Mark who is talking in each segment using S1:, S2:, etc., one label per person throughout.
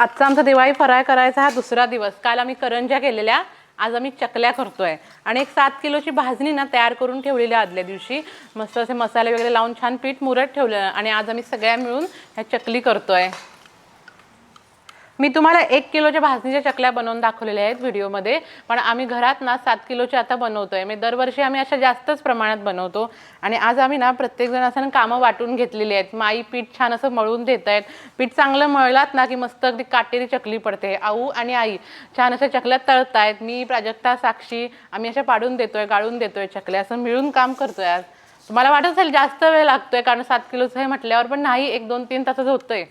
S1: आजचा आमचा दिवाळी फराळ करायचा हा दुसरा दिवस. काल आम्ही करंज्या केलेल्या आज आम्ही चकल्या करतोय. आणि एक सात किलोची भाजणी ना तयार करून ठेवलेली आदल्या दिवशी. मस्त असे मसाले वगैरे लावून छान पीठ मुरत ठेवलं आणि आज आम्ही सगळ्या मिळून ह्या चकली करतोय. मी तुम्हाला एक किलोच्या भाजणीच्या चकल्या बनवून दाखवलेल्या आहेत व्हिडिओमध्ये पण आम्ही घरात ना सात किलोच्या आता बनवतो आहे मी दरवर्षी आम्ही अशा जास्तच प्रमाणात बनवतो. आणि आज आम्ही ना प्रत्येकजण असं कामं वाटून घेतलेली आहेत. माई पीठ छान असं मळून देत आहेत. पीठ चांगलं मळलात ना की मस्त अगदी काटेरी चकली पडते. आऊ आणि आई छान अशा चकल्या आहेत मी प्राजक्ता साक्षी आम्ही अशा पाडून देतोय गाळून देतोय चकल्या. असं मिळून काम करतोय आज. तुम्हाला वाटत असेल जास्त वेळ लागतोय कारण सात किलोचं हे म्हटल्यावर पण नाही एक दोन तीन तासच होतंय.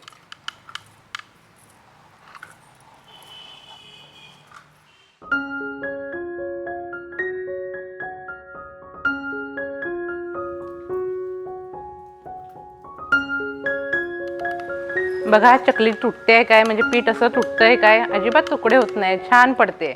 S1: बघा चकली तुटते काय? म्हणजे पीठ असं तुटतंय काय? अजिबात तुकडे होत नाही. छान पडते.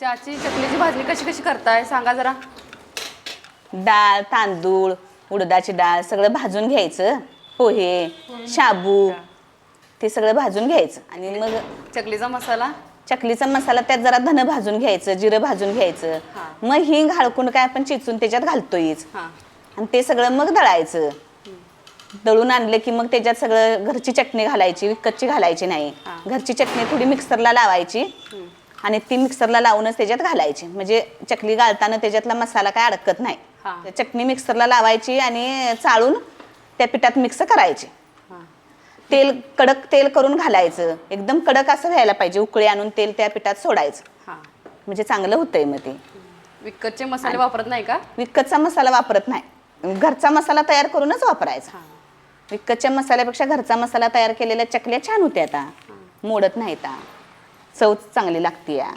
S2: चाची चकलीची भाजणी कशी कशी करताय? सांगा जरा.
S3: डाळ तांदूळ. उडदाची डाळ सगळं भाजून घ्यायचं. पोहे शाबू ते सगळं भाजून घ्यायचं. आणि मग
S2: चकलीचा मसाला?
S3: चकलीचा मसाला त्यात जरा धन भाजून घ्यायचं जिरं भाजून घ्यायचं.
S2: हा.
S3: मग हिंग हळकून काय आपण चिचून त्याच्यात घालतोयच.
S2: हा.
S3: आणि ते सगळं मग दळायचं. दळून आणलं की मग त्याच्यात सगळं घरची चटणी घालायची विकतची घालायची नाही.
S2: हा.
S3: घरची चटणी थोडी मिक्सरला लावायची आणि ती मिक्सरला लावूनच त्याच्यात घालायची. म्हणजे चकली घालताना त्याच्यातला मसाला काय अडकत नाही.
S2: हा.
S3: चटणी मिक्सरला लावायची आणि चाळून त्या पिठात मिक्स करायची. तेल कडक तेल करून घालायचं. एकदम कडक असं व्हायला पाहिजे. उकळी आणून तेल त्या पिठात सोडायचं. म्हणजे चांगलं होतंय मग ते.
S2: विकतचे मसाले वापरत नाही का?
S3: विकतचा मसाला वापरत नाही. घरचा मसाला तयार करूनच वापरायचा.
S2: हा.
S3: विकतच्या मसाल्यापेक्षा घरचा मसाला तयार केलेल्या चकल्या छान होत्या आता. मोडत नाहीत. आ. चव चांगली लागते या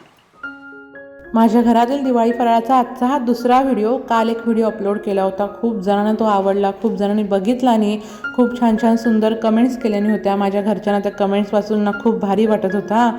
S1: माझ्या घरातील दिवाळी फराळाचा आजचा हा दुसरा व्हिडिओ काल एक व्हिडिओ अपलोड केला होता. खूप जणांना तो आवडला खूप जणांनी बघितला आणि खूप छान छान सुंदर कमेंट्स केल्याने होत्या. माझ्या घरच्यांना त्या कमेंट्स वाचून ना खूप भारी वाटत होता.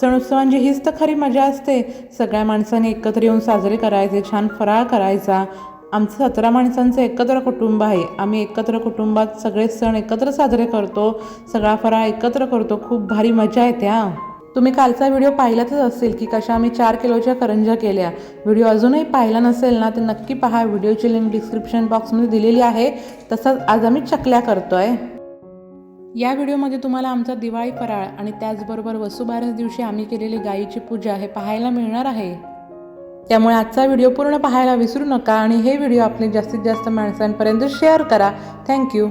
S1: सण उत्सवांची हीच तर खरी मजा असते. सगळ्या माणसांनी एकत्र येऊन साजरे करायचे छान फराळ करायचा. आमचं सतरा माणसांचं एकत्र कुटुंब आहे. आम्ही एकत्र कुटुंबात सगळे सण एकत्र साजरे करतो. सगळा फराळ एकत्र करतो. खूप भारी मजा येते हा. तुम्ही कालचा व्हिडिओ पाहिलाच असेल की कशा आम्ही चार किलोच्या करंज्या केल्या. व्हिडिओ अजूनही पाहिला नसेल ना तर नक्की पहा. व्हिडिओची लिंक डिस्क्रिप्शन बॉक्समध्ये दिलेली आहे. तसंच आज आम्ही चकल्या करतो आहे या व्हिडिओमध्ये तुम्हाला आमचा दिवाळी फराळ आणि त्याचबरोबर वसुबारस दिवशी आम्ही केलेली गायीची पूजा हे पाहायला मिळणार आहे. त्यामुळे आजचा व्हिडिओ पूर्ण पाहायला विसरू नका आणि हे व्हिडिओ आपले जास्तीत जास्त माणसांपर्यंत शेअर करा. थँक्यू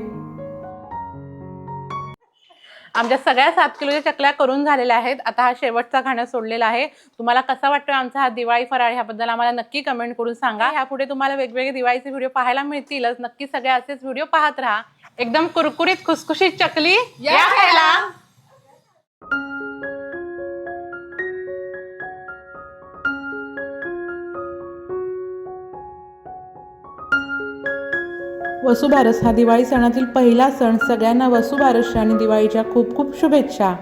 S1: आमच्या सगळ्या सात किलोच्या चकल्या करून झालेल्या आहेत. आता हा शेवटचा खाणं सोडलेला आहे. तुम्हाला कसा वाटतोय आमचा हा दिवाळी फराळ ह्याबद्दल आम्हाला नक्की कमेंट करून सांगा. ह्यापुढे तुम्हाला वेगवेगळे दिवाळीचे व्हिडिओ पाहायला मिळतीलच. नक्की सगळे असेच व्हिडिओ पाहत राहा. एकदम कुरकुरीत खुसखुशीत चकली या खायला. वसुबारस हा दिवाळी सणातील पहिला सण. सगळ्यांना वसुबारस आणि दिवाळीच्या खूप खूप शुभेच्छा.